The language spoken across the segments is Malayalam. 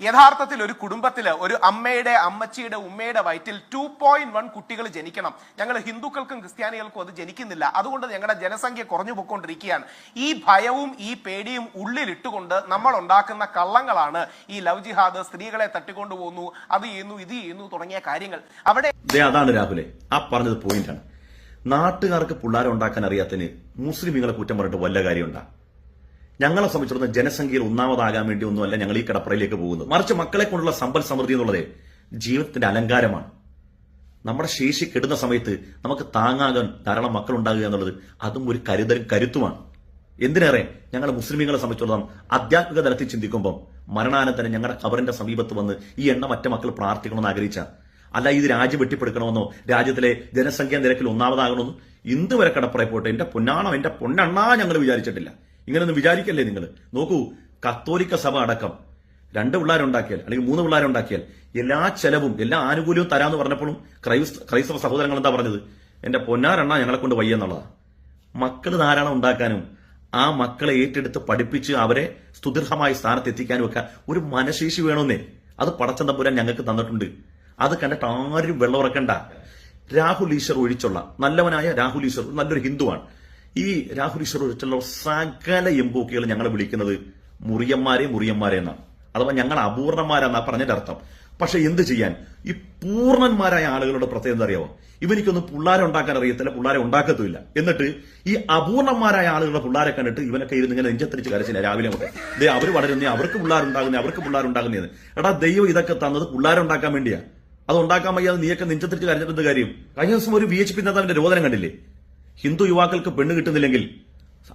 യഥാർത്ഥത്തിൽ ഒരു കുടുംബത്തിൽ ഒരു അമ്മയുടെ അമ്മച്ചിയുടെ ഉമ്മയുടെ വയറ്റിൽ ടു പോയിന്റ് വൺ കുട്ടികൾ ജനിക്കണം. ഞങ്ങൾ ഹിന്ദുക്കൾക്കും ക്രിസ്ത്യാനികൾക്കും അത് ജനിക്കുന്നില്ല. അതുകൊണ്ട് ഞങ്ങളുടെ ജനസംഖ്യ കുറഞ്ഞു പോയിക്കൊണ്ടിരിക്കുകയാണ്. ഈ ഭയവും ഈ പേടിയും ഉള്ളിലിട്ടുകൊണ്ട് നമ്മൾ ഉണ്ടാക്കുന്ന കള്ളങ്ങളാണ് ഈ ലവ് ജിഹാദ് സ്ത്രീകളെ തട്ടിക്കൊണ്ടു പോകുന്നു അത് ചെയ്യുന്നു ഇത് ചെയ്യുന്നു തുടങ്ങിയ കാര്യങ്ങൾ. അവിടെ അതാണ് രാഹുലെ. ആ പറഞ്ഞത് പോയിന്റാണ് നാട്ടുകാർക്ക് പിള്ളേരെ ഉണ്ടാക്കാൻ അറിയാത്തതിന് മുസ്ലിമീങ്ങളെ കുറ്റം പറഞ്ഞിട്ട് വല്ല കാര്യമുണ്ടാ? ഞങ്ങളെ സംബന്ധിച്ചിടത്തോളം ജനസംഖ്യയിൽ ഒന്നാമതാകാൻ വേണ്ടി ഒന്നുമല്ല ഞങ്ങൾ ഈ കടപ്പുറയിലേക്ക് പോകുന്നത്. മറിച്ച് മക്കളെ കൊണ്ടുള്ള സമ്പൽ സമൃദ്ധി എന്നുള്ളത് ജീവിതത്തിന്റെ അലങ്കാരമാണ്. നമ്മുടെ ശേഷി കെടുന്ന സമയത്ത് നമുക്ക് താങ്ങാകാൻ ധാരാളം മക്കൾ ഉണ്ടാകുക എന്നുള്ളത് അതും ഒരു കരുതലും കരുത്തുമാണ്. എന്തിനേറെ ഞങ്ങൾ മുസ്ലിമീങ്ങളെ സംബന്ധിച്ചിടത്തോളം ആധ്യാത്മിക തലത്തിൽ ചിന്തിക്കുമ്പോൾ മരണാനന്തരം ഞങ്ങളുടെ കബറിന്റെ സമീപത്ത് വന്ന് ഈ എണ്ണ മറ്റു മക്കൾ പ്രാർത്ഥിക്കണമെന്ന് ആഗ്രഹിച്ച. അല്ല ഇത് രാജ്യം വെട്ടിപ്പെടുക്കണമെന്നോ രാജ്യത്തിലെ ജനസംഖ്യാ നിരക്കിൽ ഒന്നാമതാകണമെന്നോ ഇന്ത് വരെ കടപ്പുറയിൽ പോട്ടെ എന്റെ പൊന്നാണോ എന്റെ പൊന്നണ്ണാ ഞങ്ങൾ വിചാരിച്ചിട്ടില്ല. ഇങ്ങനെയൊന്നും വിചാരിക്കല്ലേ നിങ്ങൾ നോക്കൂ കത്തോലിക്ക സഭ അടക്കം. രണ്ട് പിള്ളേരുണ്ടാക്കിയാൽ അല്ലെങ്കിൽ മൂന്ന് പിള്ളേരുണ്ടാക്കിയാൽ എല്ലാ ചെലവും എല്ലാ ആനുകൂല്യവും തരാന്ന് പറഞ്ഞപ്പോഴും ക്രൈസ്ത ക്രൈസ്തവ സഹോദരങ്ങൾ എന്താ പറഞ്ഞത്? എന്റെ പൊന്നാരണ്ണ ഞങ്ങളെ കൊണ്ട് വയ്യെന്നുള്ളതാണ് മക്കൾ ധാരാളം ഉണ്ടാക്കാനും ആ മക്കളെ ഏറ്റെടുത്ത് പഠിപ്പിച്ച് അവരെ സ്തുതിർഹമായ സ്ഥാനത്ത് എത്തിക്കാനും ഒക്കെ ഒരു മനശേഷി വേണമെന്നേ അത് പടച്ചം തമ്പുരാൻ ഞങ്ങൾക്ക് തന്നിട്ടുണ്ട്. അത് കണ്ടിട്ട് ആരും വെള്ളമുറക്കണ്ട. രാഹുൽ ഈശ്വർ ഒഴിച്ചുള്ള നല്ലവനായ രാഹുൽ ഈശ്വർ നല്ലൊരു ഹിന്ദുവാണ്. ഈ രാഹുൽ ഈശ്വർ ഒഴിച്ചുള്ള സകല എംബോക്കികൾ ഞങ്ങളെ വിളിക്കുന്നത് മുറിയന്മാരെ മുറിയന്മാരെ എന്നാണ്. അഥവാ ഞങ്ങൾ അപൂർണന്മാരെന്നാ പറഞ്ഞതിന്റെ അർത്ഥം. പക്ഷെ എന്ത് ചെയ്യാൻ? ഈ പൂർണന്മാരായ ആളുകളുടെ പ്രത്യേകത അറിയാമോ ഇവനിക്കൊന്നും പിള്ളാരെ ഉണ്ടാക്കാൻ അറിയത്തില്ല പിള്ളാരെ ഉണ്ടാക്കത്തുമില്ല. എന്നിട്ട് ഈ അപൂർണന്മാരായ ആളുകളുടെ പിള്ളാരെ കണ്ടിട്ട് ഇവനൊക്കെ ഇരുന്ന് ഇങ്ങനെ നെഞ്ചത്തിരിച്ച് കരച്ചില്ല രാവിലെ മുതൽ. ദേ അവർ വളരുന്നേ അവർക്ക് പിള്ളേരുണ്ടാകുന്നേ അവർക്ക് പിള്ളേരുണ്ടാകുന്നേന്ന്. എടാ ദൈവം ഇതൊക്കെ തന്നത് പിള്ളേരുണ്ടാക്കാൻ വേണ്ടിയാ. അത് ഉണ്ടാക്കാൻ വയ്യാതെ നീയൊക്കെ നെഞ്ചത്തിരിച്ച് കരഞ്ഞിട്ടുണ്ട് കാര്യം? കഴിഞ്ഞ ദിവസം ഒരു വി എച്ച് പി നേതാവിന്റെ രോദനം കണ്ടില്ലേ? ഹിന്ദു യുവാക്കൾക്ക് പെണ്ണ് കിട്ടുന്നില്ലെങ്കിൽ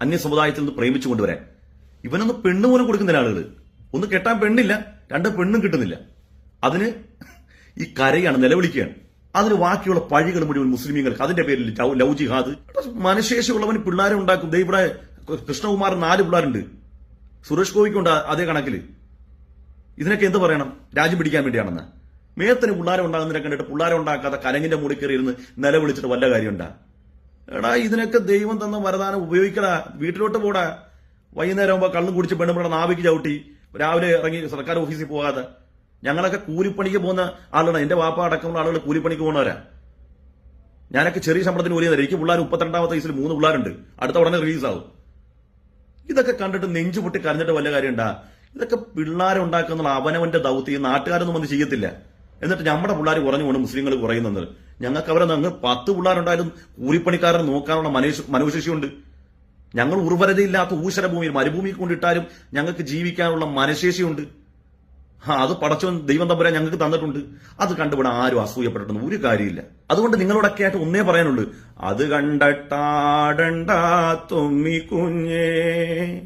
അന്യ സമുദായത്തിൽ നിന്ന് പ്രേമിച്ചു കൊണ്ടുവരാൻ. ഇവനൊന്ന് പെണ്ണ് പോലും കൊടുക്കുന്നില്ല ആളുകൾ. ഒന്ന് കെട്ടാൻ പെണ്ണില്ല രണ്ട് പെണ്ണും കിട്ടുന്നില്ല. അതിന് ഈ കരയാണ് നിലവിളിക്കുകയാണ്. അതിന് ബാക്കിയുള്ള പഴികൾ മുഴുവൻ മുസ്ലിമീങ്ങൾക്ക് അതിന്റെ പേരിൽ ലവ് ജിഹാദ്. മനശേഷിയുള്ളവന് പിള്ളേരെ ഉണ്ടാക്കും. ഇവിടെ കൃഷ്ണകുമാർ നാല് പിള്ളേരുണ്ട്. സുരേഷ് ഗോപിക്കുണ്ട് അതേ കണക്കിൽ ഇതിനൊക്കെ എന്ത് പറയണം? രാജ്യം പിടിക്കാൻ വേണ്ടിയാണെന്ന്. മേത്തിന് പിള്ളേരെ ഉണ്ടാകുന്നതിനെ കണ്ടിട്ട് പിള്ളേരെ ഉണ്ടാക്കാതെ കരങ്ങിന്റെ മുടി കയറി ഇരുന്ന് നിലവിളിച്ചിട്ട് വല്ല കാര്യമുണ്ടാ? എടാ ഇതിനൊക്കെ ദൈവം തന്ന വരദാനം ഉപയോഗിക്കടാ. വീട്ടിലോട്ട് പോടാ. വൈകുന്നേരം ആകുമ്പോൾ കള്ളും കുടിച്ച് പെണ്ണുമ്പോടെ നാവിക്ക് ചവിട്ടി രാവിലെ ഇറങ്ങി സർക്കാർ ഓഫീസിൽ പോകാതെ. ഞങ്ങളൊക്കെ കൂലിപ്പണിക്ക് പോകുന്ന ആളാണ് എന്റെ വാപ്പ അടക്കമുള്ള ആളുകൾ കൂലിപ്പണിക്ക് പോകുന്നവരാ. ഞാനൊക്കെ ചെറിയ ശമ്പളത്തിന് ഒരു എനിക്ക് പിള്ളേർ മുപ്പത്തിരണ്ടാമത്തെ വയസ്സിൽ മൂന്ന് പിള്ളേരുണ്ട്. അടുത്ത ഉടനെ റിലീസാവും. ഇതൊക്കെ കണ്ടിട്ട് നെഞ്ചു പൊട്ടി കരഞ്ഞിട്ട് വല്ല കാര്യമുണ്ടാ? ഇതൊക്കെ പിള്ളേരുണ്ടാക്കുന്ന അവനവന്റെ ദൗത്യം. നാട്ടുകാരൊന്നും വന്ന് ചെയ്യത്തില്ല. എന്നിട്ട് നമ്മുടെ പിള്ളേർ കുറഞ്ഞു കൊണ്ട് മുസ്ലിങ്ങൾ കുറയുന്നത് ഞങ്ങൾക്ക് അവരെ അങ്ങ് പത്ത് പിള്ളേരുണ്ടായാലും കൂലിപ്പണിക്കാരനെ നോക്കാനുള്ള മനോശേഷിയുണ്ട് ഞങ്ങൾ ഉർവരതയില്ലാത്ത ഊശര മരുഭൂമിക്ക് കൊണ്ടിട്ടാലും ഞങ്ങൾക്ക് ജീവിക്കാനുള്ള മനശേഷിയുണ്ട്. ആ അത് പടച്ചവൻ ദൈവം തമ്പുരാൻ ഞങ്ങൾക്ക് തന്നിട്ടുണ്ട്. അത് കണ്ടുപിടെ ആരും അസൂയപ്പെട്ടിട്ടൊന്നും ഒരു കാര്യമില്ല. അതുകൊണ്ട് നിങ്ങളോടൊക്കെ ആയിട്ട് ഒന്നേ പറയാനുള്ളൂ. അത് കണ്ടട്ടാടണ്ട തൊമ്മി കുഞ്ഞേ.